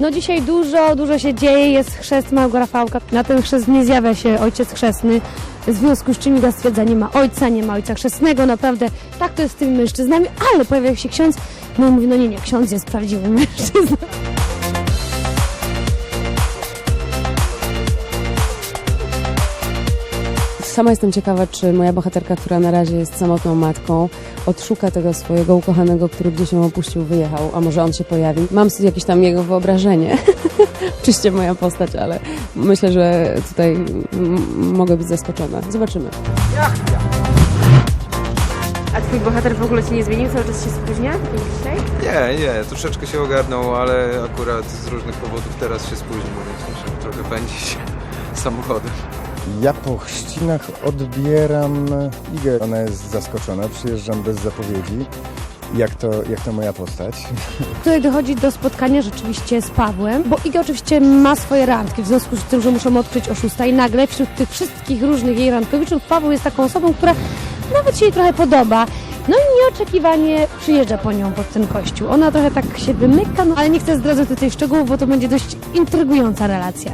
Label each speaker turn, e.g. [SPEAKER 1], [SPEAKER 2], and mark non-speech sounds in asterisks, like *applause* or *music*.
[SPEAKER 1] No dzisiaj dużo, dużo się dzieje, jest chrzest małego Rafałka. Na ten chrzest nie zjawia się ojciec chrzestny, w związku z czym Iga stwierdza, nie ma ojca, nie ma ojca chrzestnego, naprawdę tak to jest z tymi mężczyznami, ale pojawia się ksiądz, no i mówi, no nie, nie, ksiądz jest prawdziwym *laughs* mężczyzną.
[SPEAKER 2] Sama jestem ciekawa, czy moja bohaterka, która na razie jest samotną matką, odszuka tego swojego ukochanego, który gdzieś ją opuścił, wyjechał, a może on się pojawi. Mam sobie jakieś tam jego wyobrażenie. *laughs* Oczywiście moja postać, ale myślę, że tutaj mogę być zaskoczona. Zobaczymy.
[SPEAKER 3] A twój bohater w ogóle ci nie zmienił? Cały czas się spóźnia? Tak jak dzisiaj?
[SPEAKER 4] Nie, nie, troszeczkę się ogarnął, ale akurat z różnych powodów teraz się spóźnił, więc muszę trochę pędzić *laughs* samochodem.
[SPEAKER 5] Ja po chrzcinach odbieram Igę. Ona jest zaskoczona, przyjeżdżam bez zapowiedzi. Jak to, jak to moja postać. *laughs*
[SPEAKER 1] Tutaj dochodzi do spotkania rzeczywiście z Pawłem, bo Iga oczywiście ma swoje randki, w związku z tym, że muszą odkryć o 6 i nagle wśród tych wszystkich różnych jej randkowiczów Paweł jest taką osobą, która nawet się jej trochę podoba. No i nieoczekiwanie przyjeżdża po nią pod ten kościół. Ona trochę tak się wymyka, no ale nie chcę zdradzać tutaj szczegółów, bo to będzie dość intrygująca relacja.